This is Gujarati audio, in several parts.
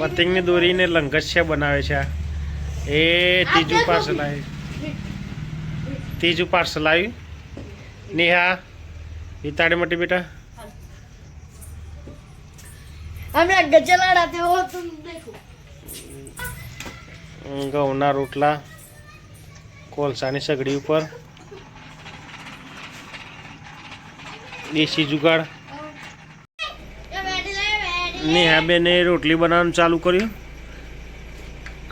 પતંગની દોરીને છે બનાવે છે એ ત્રીજું પાર્સલ આવ્યું. ત્રીજું પાર્સલ આવ્યું. નેહા એ તારે મોટી બેટા. ઘઉંના રોટલા કોલસાની સગડી ઉપર. દેશી જુગાડ. નેહાબેને રોટલી બનાવવાનું ચાલુ કર્યું.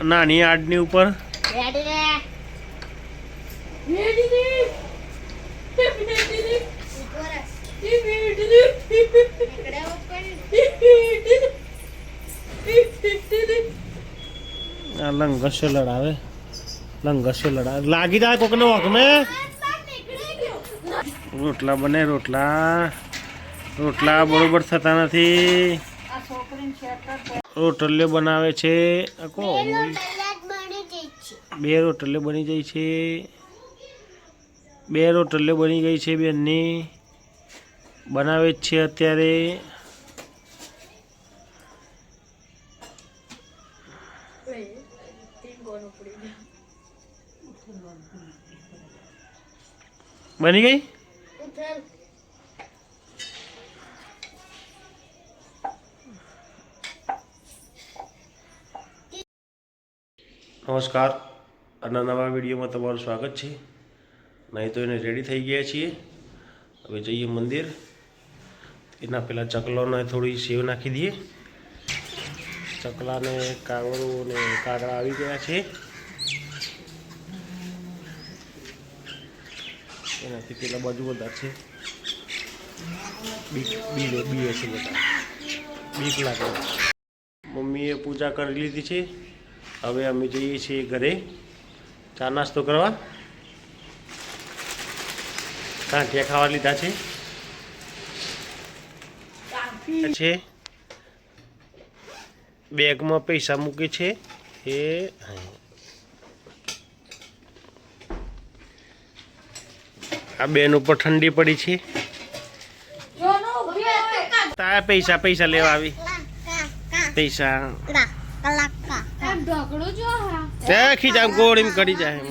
નાની આડની ઉપર. લંગસો લડાવે. લંગસો લડાવે. લાગી જાય કોકને વખમે રોટલા બને રોટલા. રોટલા બરોબર થતા નથી. રોટલીઓ બનાવે છે? બે રોટલીઓ બની જાય છે. બે રોટલે બની ગઈ છે બેનની. બનાવે છે અત્યારે. બની ગઈ? નમસ્કાર. આના નવા વિડીયોમાં તમારું સ્વાગત છે. નહીં તો એને રેડી થઈ ગયા છીએ. હવે જઈએ મંદિર. એના પહેલાં ચકલોને થોડી સેવ નાખી દઈએ. ચકલાને કાગળું ને કાગડા આવી ગયા છે. એનાથી પેલા બાજુ બધા છે. બીક બી બી છે બધા. બીક લાગે. મમ્મીએ પૂજા કરી લીધી છે. હવે અમે જઈએ છીએ ઘરે. ચા નાસ્તો કરવા. કાંઠિયા ખાવા લીધા છે. છે. બેગમાં પૈસા મૂકે છે. એ આ બેન ઉપર ઠંડી પડી છે. તારા પૈસા પૈસા લેવા આવી. પૈસા. ઢોકળું જો હા. રાખી જામ ગોળ એમ કરી જાય એમ.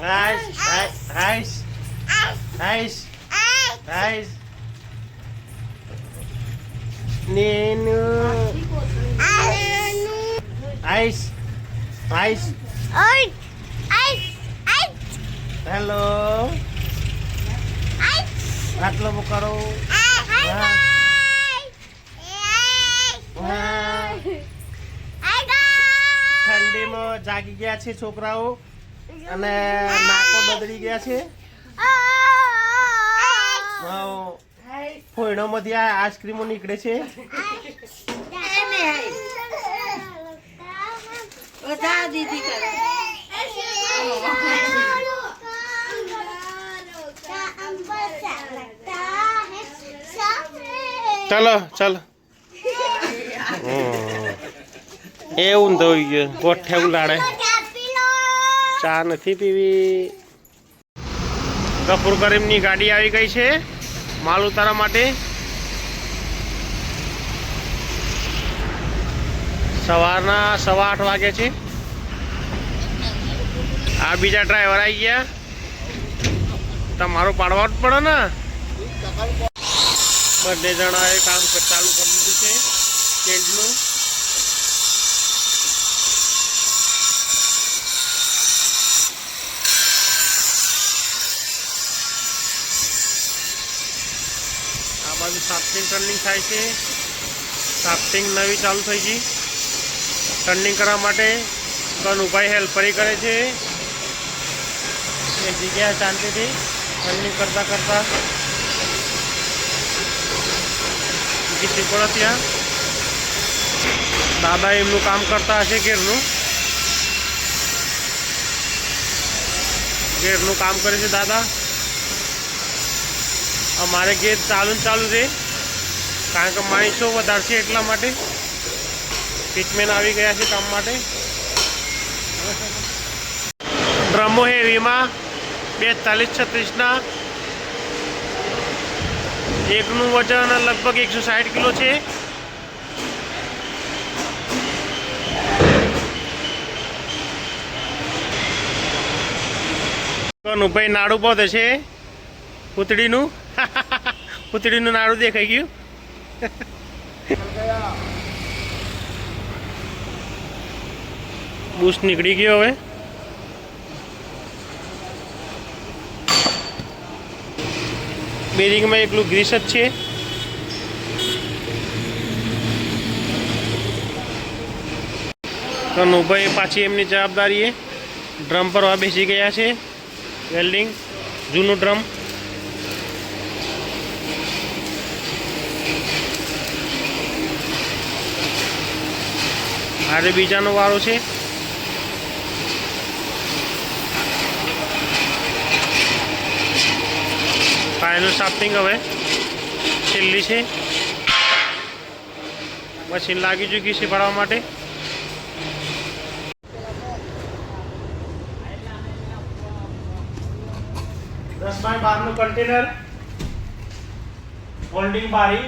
હાઈસ હાઈસ હાઈસ હાઈસ નેનુ હાઈસ હાઈસ હેલો આટલો કરો હા. ઠંડીમાં જાગી ગયા છે છોકરાઓ અને નાકો બદલી ગયા છે. ફોયણોમાંથી આ આઈસ્ક્રીમો નીકળે છે. દીદી કરે. ચાલો ચાલો. એવું થઈ ગયું. ગોઠે ઉલાડે ચા નથી પીવી. કપૂર કરીમની ગાડી આવી ગઈ છે. માલ ઉતારવા માટે. સવારના સવા આઠ વાગે છે. આ બીજા ડ્રાઈવર આવી ગયા. તમારું પાડવા જ પડે ને. બંને જણાએ કામ ચાલુ કરી દીધું છે. ટેન્ટનું આ બાજુ સાફ્ટિંગ ટર્નિંગ થાય છે. સાફ્ટિંગ નવી ચાલુ થઈ ગઈ. ટર્નિંગ કરવા માટે કનુભાઈ હેલ્પરી કરે છે. એ જગ્યાએ શાંતિથી ટર્નિંગ કરતા કરતા. કીધી પડે ત્યાં. દાદા એમનું કામ કરતા હશે ઘેરનું. ઘેરનું કામ કરે છે દાદા. અમારે ઘેર ચાલુ ચાલુ છે. કારણ કે માણસો વધારશે એટલા માટે. પીચમેન આવી ગયા છે કામ માટે. ડ્રમો હેવીમાં બેતાલીસ, છત્રીસના. એકનું વજન લગભગ એકસો સાઠ કિલો છે. કોનું ભાઈ નાડું પોતે છે. પૂતળીનું. પૂતળીનું નાડું દેખાઈ ગયું. બુશ નીકળી ગયો હવે. બેરિંગમાં એકલું ગ્રીસ જ છે. કનુભાઈ પાછી એમની જવાબદારીએ ડ્રમ પર બેસી ગયા છે. વેલ્ડિંગ, જૂનું ડ્રમ. આજે બીજાનો વારો છે. ફાઇનલ સાફ્ટિંગ હવે. છેલ્લી છે. મશીન લાગી ચૂકી છે ભરવા માટે. દસ બાય બારનું કન્ટેનર હોલ્ડિંગ બારી.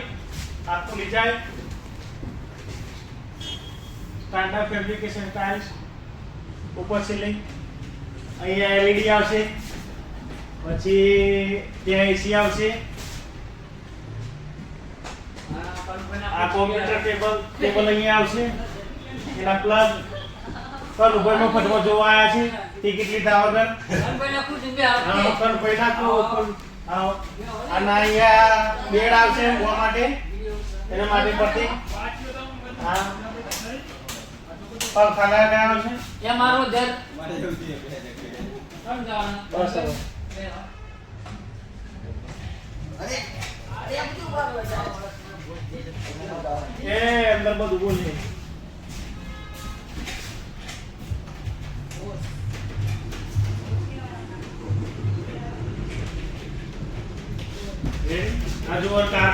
આખું લીચાય સ્ટાન્ડર્ડ ફેબ્રિકેશન ટાઇલ્સ ઉપર સીલિંગ અહીંયા એલઈડી આવશે. પછી ત્યાં એસી આવશે. આ કોમ્પ્યુટર ટેબલ ટેબલ અહીંયા આવશે. એના પ્લગ પર ઉપર મફતમાં જોવા આવ્યા છે ટિકિટ લીધા વગર પણ પૈસા તો પણ, અને અહીંયા બેડ આવશે ઊંઘવા માટે એના માટે પડતી હા. પંખા લાગ્યા આવશે બસ હવે. એ અંદર બધું બોલે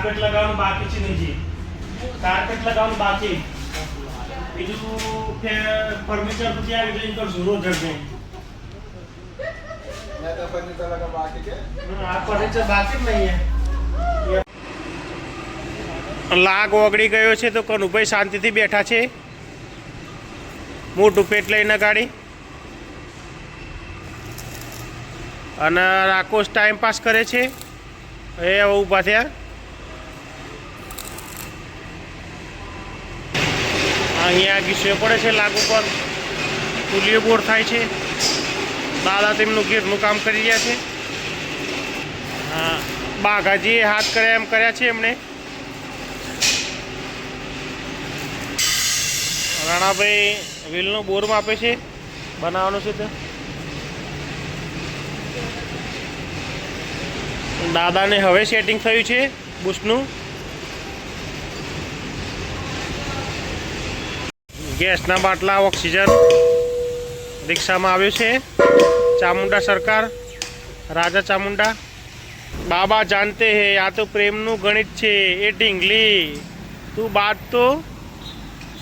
કાર્પેટ લગાવવાનું બાકી છે નીચે કાર્પેટ લગાવવાનું બાકી. બીજું કે ફર્નિચર પછી આવી જઈને કરશું ઝૂરો જશે આ ફર્નિચર બાકી જ નહીં લાગ ઓગળી ગયો છે તો કનુભાઈ શાંતિથી બેઠા છે. મોટું પેટ લઈને ગાડી. અને રાકોશ ટાઈમ પાસ કરે છે. એ ઊભા થયા. અહીંયા ગીસે પડે છે, લાગુ ઉપર પુલિયો બોર થાય છે. દાદા તેમનું ઘેરનું કામ કરી રહ્યા છે. બાઘાજીએ હાથ કર્યા એમ કર્યા છે એમણે રાણાભાઈ વ્હીલનો બોર માપે છે. બનાવવાનું છે તો. દાદાને હવે સેટિંગ થયું છે બુશનું. ગેસના બાટલા, ઓક્સિજન રિક્ષામાં આવ્યું છે. ચામુંડા સરકાર, રાજા ચામુંડા. બાબા જાનતે હે, આ તો પ્રેમનું ગણિત છે. એ ઢીંગલી, તું બાદ તો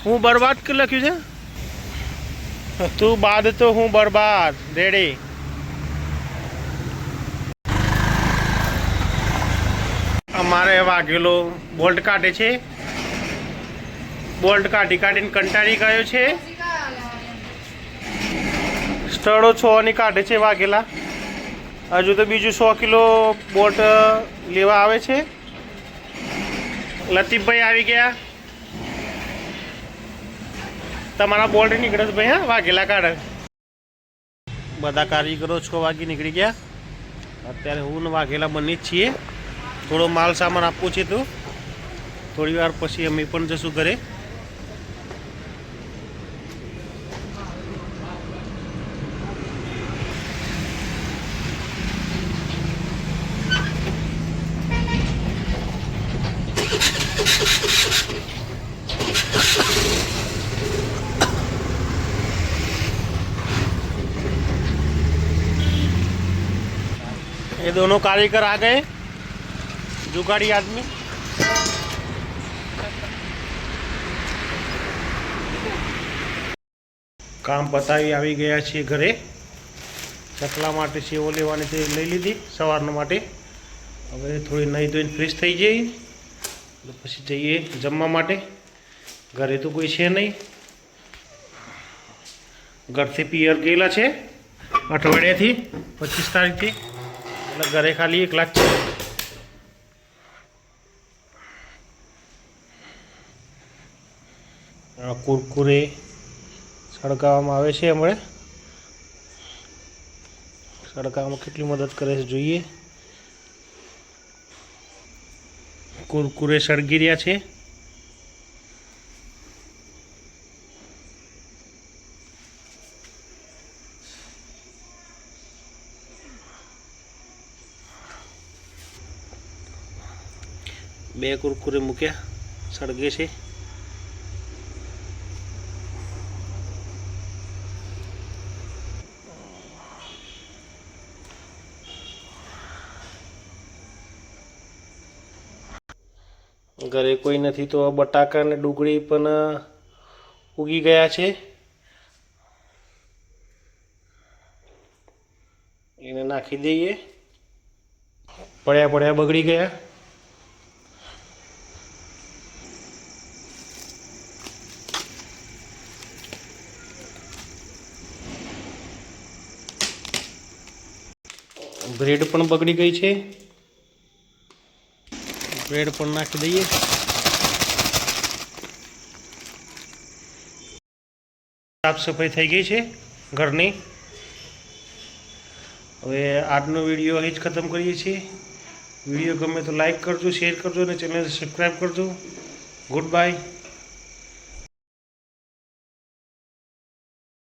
હું બરબાદ કે લખ્યું છે? તું બાદ તો હું બરબાદ, રેડી. અમારે વાઘેલો બોલ્ટ કાઢે છે. બોલ્ટ કાઢી કાઢીને કંટાળી ગયો છે. સ્થળો છ ની કાઢે છે વાઘેલા. હજુ તો બીજું સો કિલો બોટ લેવા આવે છે. લતીફભાઈ આવી ગયા. તમારા બોલ્ટ નીકળે ભાઈ, હા, વાઘેલા કાઢે. બધા કારીગરો છ વાગી નીકળી ગયા. અત્યારે હું ને વાઘેલા બની જ છીએ. થોડો માલ સામાન આપવો છે તો. થોડી વાર પછી અમે પણ જશું ઘરે. ये दोनों कारीगर आ गए जुगाड़ी आदमी કામ પતાવી આવી ગયા છીએ ઘરે ચકલા માટે સેવો લેવાની તે લઈ લીધી સવારના માટે હવે થોડી નહીં ધોઈને ફ્રેશ થઈ જઈએ એટલે પછી જઈએ જમવા માટે ઘરે તો કોઈ છે નહીં ઘરથી પિયર ગયેલા છે અઠવાડિયાથી પચીસ તારીખથી એટલે ઘરે ખાલી એક લાખ છે. કુરકુરે સળગાવવામાં આવે છે હમણે. સળગાવવામાં કેટલી મદદ કરે છે જોઈએ. કુરકુરે સળગી રહ્યા છે. બે કુરકુરે મૂક્યા, સળગે છે. ઘરે કોઈ નથી તો બટાકા અને ડુંગળી પણ ઉગી ગયા છે. એને નાખી દઈએ. પડ્યા પડ્યા બગડી ગયા. બ્રેડ પણ બગડી ગઈ છે. બ્રેડ પણ નાખી દઈએ. સાફ સફાઈ થઈ ગઈ છે ઘરની. હવે આજનો વીડિયો અહીં જ ખતમ કરીએ છીએ. વીડિયો ગમે તો લાઈક કરજો, શેર કરજો અને ચેનલ સબસ્ક્રાઈબ કરજો. Good bye.